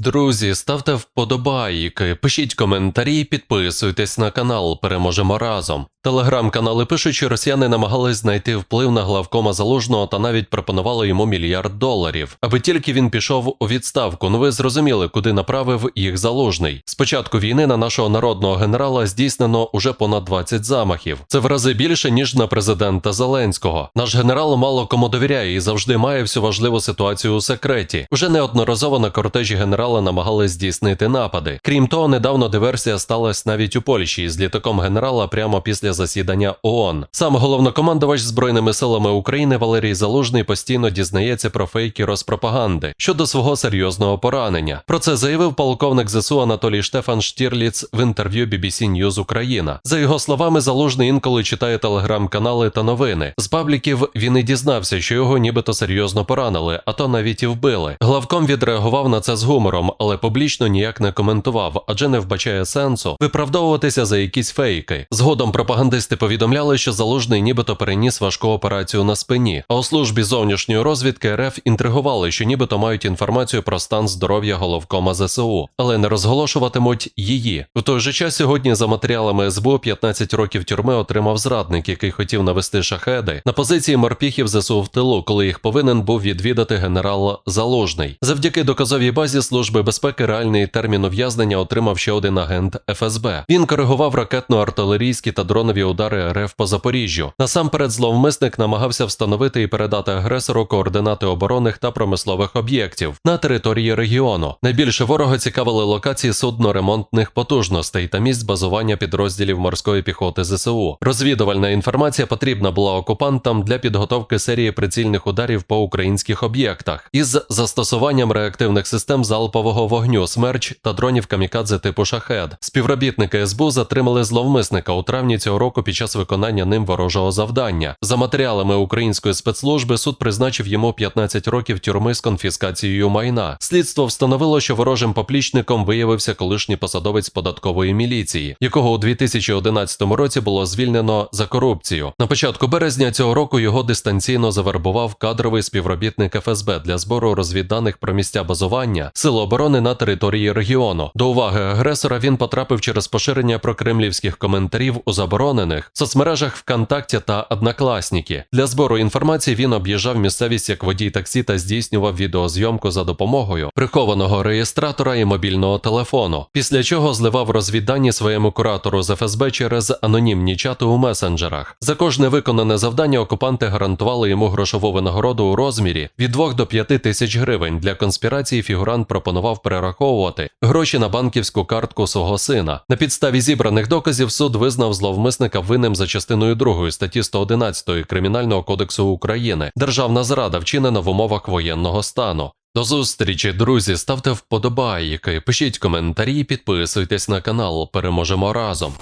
Друзі, ставте вподобайки, пишіть коментарі, підписуйтесь на канал. Переможемо разом. Телеграм-канали пишуть, що росіяни намагались знайти вплив на главкома залужного та навіть пропонували йому мільярд доларів, аби тільки він пішов у відставку. Ну ви зрозуміли, куди направив їх залужний. З початку війни на нашого народного генерала здійснено уже понад 20 замахів. Це в рази більше ніж на президента Зеленського. Наш генерал мало кому довіряє і завжди має всю важливу ситуацію у секреті. Уже неодноразово на кортежі генерала намагались здійснити напади. Крім того, недавно диверсія сталася навіть у Польщі з літаком генерала прямо після засідання ООН. Сам головнокомандувач збройними силами України Валерій Залужний постійно дізнається про фейки розпропаганди щодо свого серйозного поранення. Про це заявив полковник ЗСУ Анатолій Штефан Штірліц в інтерв'ю BBC News Україна. За його словами, Залужний інколи читає телеграм-канали та новини. З пабліків він і дізнався, що його нібито серйозно поранили, а то навіть і вбили. Главком відреагував на це з гумором, але публічно ніяк не коментував, адже не вбачає сенсу виправдовуватися за якісь фейки. Згодом пропагандисти повідомляли, що залужний нібито переніс важку операцію на спині. А у службі зовнішньої розвідки РФ інтригували, що нібито мають інформацію про стан здоров'я головкома ЗСУ, але не розголошуватимуть її. У той же час сьогодні за матеріалами СБУ 15 років тюрми отримав зрадник, який хотів навести шахеди на позиції морпіхів ЗСУ в тилу, коли їх повинен був відвідати генерал Залужний. Завдяки доказовій базі служби безпеки реальний термін ув'язнення отримав ще один агент ФСБ. Він коригував ракетно-артилерійські та дронові удари РФ по Запоріжжю. Насамперед, зловмисник намагався встановити і передати агресору координати оборонних та промислових об'єктів на території регіону. Найбільше ворога цікавили локації судно-ремонтних потужностей та місць базування підрозділів морської піхоти ЗСУ. Розвідувальна інформація потрібна була окупантам для підготовки серії прицільних ударів по українських об'єктах із застосуванням реактивних систем залпового вогню смерч та дронів камікадзе типу шахед. Співробітники СБУ затримали зловмисника у травні цього року під час виконання ним ворожого завдання. За матеріалами української спецслужби суд призначив йому 15 років тюрми з конфіскацією майна. Слідство встановило, що ворожим поплічником виявився колишній посадовець податкової міліції, якого у 2011 році було звільнено за корупцію. На початку березня цього року його дистанційно завербував кадровий співробітник ФСБ для збору розвідданих про місця базування Сил оборони на території регіону. До уваги агресора він потрапив через поширення прокремлівських коментарів у заборонених соцмережах ВКонтакті та Однокласники. Для збору інформації він об'їжджав місцевість як водій таксі та здійснював відеозйомку за допомогою прихованого реєстратора і мобільного телефону. Після чого зливав розвіддані своєму куратору з ФСБ через анонімні чати у месенджерах. За кожне виконане завдання окупанти гарантували йому грошову винагороду у розмірі від 2 до 5 тисяч гривень. Для конспірації фігурант пропонував перераховувати гроші на банківську картку свого сина. На підставі зібраних доказів суд визнав зловмисника винним за частиною 2 статті 111 Кримінального кодексу України. Державна зрада вчинена в умовах воєнного стану. До зустрічі, друзі, ставте вподобайки, пишіть коментарі, підписуйтесь на канал. Переможемо разом.